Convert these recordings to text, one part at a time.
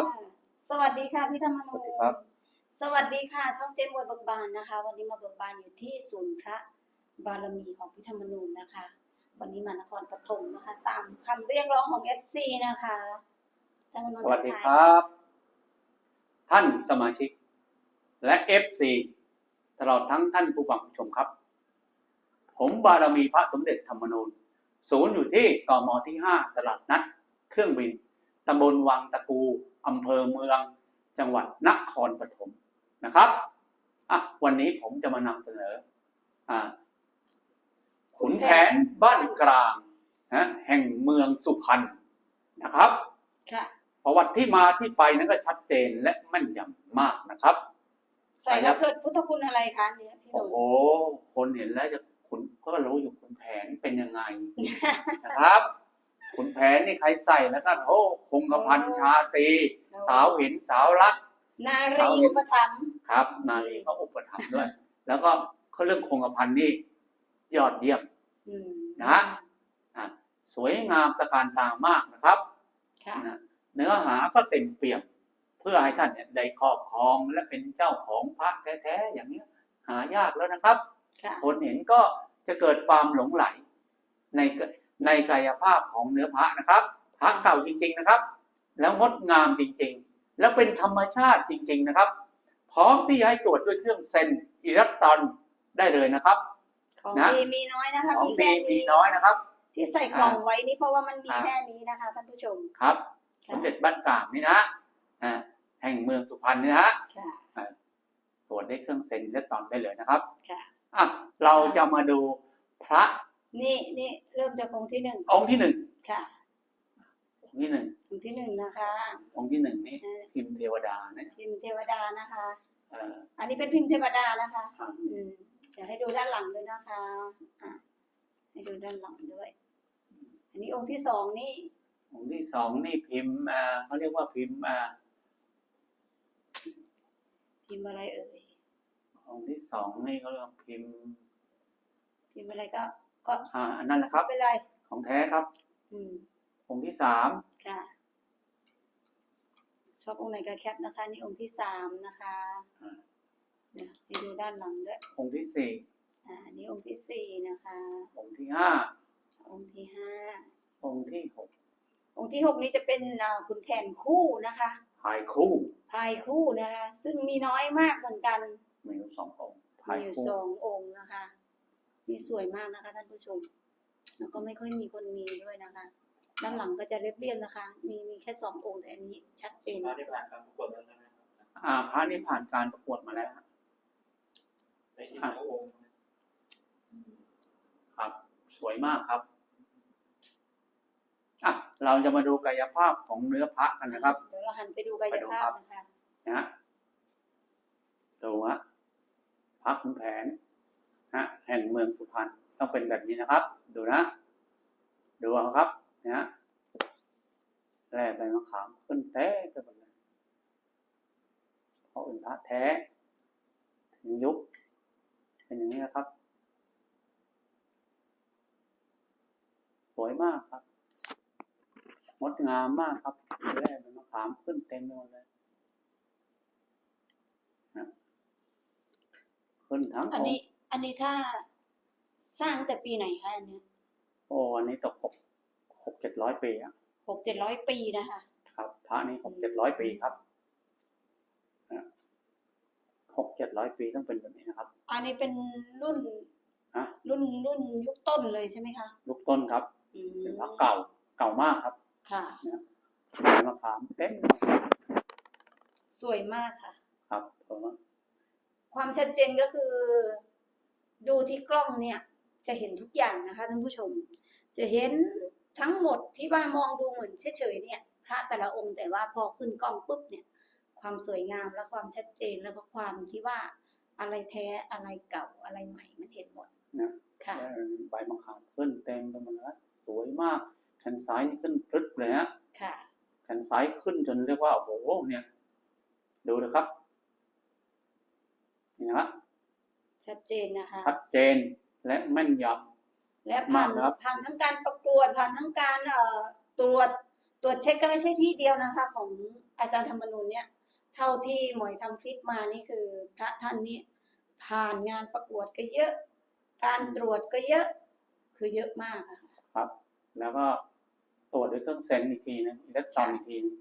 ดีค่ะครับ สวัสดีค่ะพี่ธรรมนูสวัสดีครับ สวัสดีค่ะ ช่องเจ๊มวยเบิกบานนะคะ วันนี้มาเบิกบานอยู่ที่ศูนย์พระบารมีของพี่ธรรมนูญนะคะ วันนี้มานครปฐมนะคะ ตามคำเรียกร้องของ FC นะคะธรรมนูญสวัสดีทักคทายรับ ท่านสมาชิก และ FC ตลอดทั้งท่านผู้ฟังผู้ชมครับ ผมบารมีพระสมเด็จธรรมนูญศูนย์อยู่ที่กมที่ 5 ตลาดนัด เครื่องบินตำบลวังตะกู อำเภอเมือง จังหวัดนครปฐมนะครับอะวันนี้ผมจะมานำเสนออ่าขุนแผนบ้านกลางนะแห่งเมืองสุพรรณนะครับค่ะประวัติที่มาที่ไปนั้นก็ชัดเจนและแม่นยำมากนะครับ ใส่แล้วเกิดพุทธคุณอะไรคะเนี่ยพี่หโอ้นุ่มโหคนเห็นแล้วจะขุนก็รู้อยู่ขุนแผนเป็นยังไงนะครับ ขุนแผนนี่ใครใส่แล้วก็โอ้คงกระพันชาตรีสาวเห็นสาวรัก นารีอุปถัมภ์ครับ นาลีก็อุปถัมภ์ด้วย แล้วก็เขาเรื่องคงกระพันนี่ยอดเยี่ยมอืมนะอะสวยงามตระการตามากนะครับค่ะนะเนื้อหาก็เต็มเปี่ยมเพื่อให้ท่านเนี่ยได้ครอบครองและเป็นเจ้าของพระแท้ๆอย่างนี้ยหายากแล้วนะครับค่ะคนเห็นก็จะเกิดความหลงไหลใน ในกายภาพของเนื้อพระนะครับพระเก่าจริง ๆนะครับ แล้วงดงามจริงๆ แล้วเป็นธรรมชาติจริง ๆนะครับ พร้อมที่จะให้ตรวจด้วยเครื่องเซนอิเล็กตรอนได้เลยนะครับของนะดีมีน้อยนะคะของมีดีแค่มีนี้น้อยนะครับ ที่ใส่กล่องไว้นี่เพราะว่ามันมีอ่าแค่นี้นะคะท่านผู้ชมครับสค่ะมเด็จบ้านกลางนี่นะอ่าแห่งเมืองสุพรรณนี่นะค่ะ ตรวจได้เครื่องเซนอิเล็กตรอนได้เลยนะครับค่ะ อะเราจะมาดูพระ นี่นี่เริ่มจากองค์ที่หนึ่งองค์ที่หนึ่งค่ะ องค์ที่หนึ่งองค์ที่หนึ่งนะคะองค์ที่หนึ่งนี่เออพิมพ์เทวดาเนี่ยพิมพ์เทวดานะคะเอออันนี้เป็นพิมพ์เทวดานะคะอ่าอืมเดี๋ยวให้ดูด้านหลังด้วยนะคะอะให้ดูด้านหลังด้วย อันนี้องค์ที่สองนี่ องค์ที่สองนี่พิมพ์อ่าเขาเรียกว่าพิมพ์อ่าพิมพ์อะไรเอ่ยองค์ที่สองนี่เขาเรียกว่าพิมพ์ พิมพ์อะไรก็ ก็อ่าอันนั้นนะครับ ไม่เป็นไร ของแท้ครับอืมองค์ที่สามค่ะ ชอบองค์ไหนก็แคปนะคะ นี่องค์ที่สามนะคะเดี๋ยวให้ดูด้านหลังด้วยองค์ที่สี่อ่าอันนี้องค์ที่สี่นะคะ องค์ที่ห้าองค์ที่ห้าองค์ที่หกองค์ที่หกนี้จะเป็นอ่าขุนแผนคู่นะคะพายคู่พายคู่นะคะ ซึ่งมีน้อยมากเหมือนกัน มีอยู่สององค์พามียอยู่คู่สององค์นะคะ นี่สวยมากนะคะ ท่านผู้ชม แล้วก็ไม่ค่อยมีคนมีด้วยนะคะ ด้านหลังก็จะเรียบๆนะคะ มีมีแค่สององค์แต่อันนี้ชัดเจนมาได้ผ่านการประกวดแล้วใช่ไหมครับอ่าพระนี่ผ่านการประกวดมาแล้วฮะในที่พระองค์ครับ สวยมากครับอะเราจะมาดูกายภาพของเนื้อพระกันนะครับเดี๋ยวเราหันไปดูกายภาพนะคะนะฮะดูฮะพระขุนแผน ฮะแห่งเมืองสุพรรณต้องเป็นแบบนี้นะครับ ดูนะ ดูเอาครับนะฮะแร่ใบมะขามขึ้นแท้ไปหมดเลยเพราะเป็นพระแท้ถึงยุคเป็นอย่างนี้นะครับ สวยมากครับงดงามมากครับแร่ใบมะขามขึ้นเต็มไปหมดเลยขึ้นทั้งอันนี้ อันนี้ถ้าสร้างแต่ปีไหนคะอันเนี้ยโอ้อันนี้ตกหกหกเจ็ดร้อยปีอะหกเจ็ดร้อยปีนะคะ ครับ พระนี้หกเจ็ดร้อยปีครับนะหกเจ็ดร้อยปีต้องเป็นแบบนี้นะครับ อันนี้เป็นรุ่นฮะรุ่นรุ่นยุคต้นเลยใช่ไหมคะลูกต้นครับอืมเป็นพระเก่าเก่ามากครับ ค่ะใบมะขามเต็มสวยมากค่ะ ครับผมความชัดเจนก็คือ ดูที่กล้องเนี่ยจะเห็นทุกอย่างนะคะท่านผู้ชม จะเห็นทั้งหมดที่ว่ามองดูเหมือนเฉยๆเนี่ยพระแต่ละองค์แต่ว่าพอขึ้นกล้องปุ๊บเนี่ยความสวยงามและความชัดเจนแล้วก็ความที่ว่าอะไรแท้อะไรเก่าอะไรใหม่มันเห็นหมดนะค่ะใบมะขามขึ้นเต็มไปหมดแล้วสวยมากแขนซ้ายนี่ขึ้นพลึดเลยฮะค่ะแขนซ้ายขึ้นจนเรียกว่าโอ้โหเนี่ย ดูนะครับนี่นะฮะ ชัดเจนนะคะชัดเจนและแม่นยและผ่านมากครับผ่านทั้งการประกวดผ่านทั้งการเอ่อตรวจตรวจเช็คก็ไม่ใช่ที่เดียวนะคะ ของอาจารย์ธรรมนูญเนี่ย เท่าที่หมวยทำคลิปมานี่คือพระท่านนี้ผ่านงานประกวดก็เยอะ การตรวจก็เยอะคือเยอะมากอะค่ะครับ แล้วก็ตรวจด้วยเครื่องเซนอีกทีนึงอิเล็กตรอนอีกทีนึง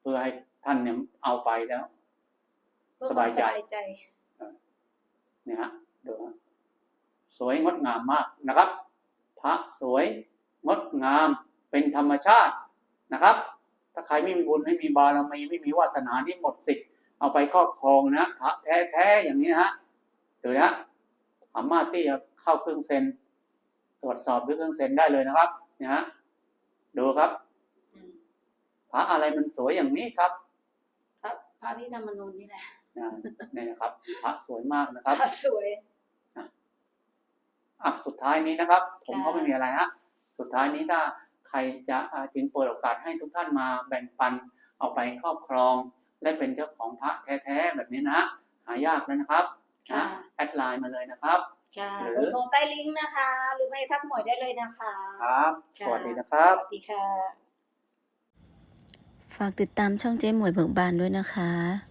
เพื่อให้ท่านเนี่ยเอาไปแล้วเพื่อความสสบาบายยใจใจ เนี่ยฮะดูฮะสวยงดงามมากนะครับ พระสวยงดงามเป็นธรรมชาตินะครับ ถ้าใครไม่มีบุญไม่มีบารมีไม่มีวาสนานี่หมดสิทธิ์เอาไปครอบครองนะพระแท้ๆอย่างนี้นะฮะดูนะฮะสามารถที่จะเข้าเครื่องเซนตรวจสอบด้วยเครื่องเซนได้เลยนะครับเนี่ยฮะดูครับอืมพระอะไรมันสวยอย่างนี้ครับพระพระพี่ธรรมนูญนี่แหละ นะนี่นะครับพระสวยมากนะครับพระสวยอะสุดท้ายนี้นะครับ ผมค่ะก็ไม่มีอะไรฮะสุดท้ายนี้ถ้าใครจะอ่าจึงเปิดโอกาสให้ทุกท่านมาแบ่งปันเอาไปครอบครอง และเป็นเจ้าของพระแท้ๆแบบนี้นะหายากแล้วนะครับค่ะนะแอดไลน์มาเลยนะครับค่ะหรือเบอร์โทรใต้ลิงก์นะคะ หรือไม่ทักหมวยได้เลยนะคะ ครับค่ะสวัสดีนะครับ สวัสดีค่ะ ฝากติดตามช่องเจ๊หมวยเบิกบานด้วยนะคะ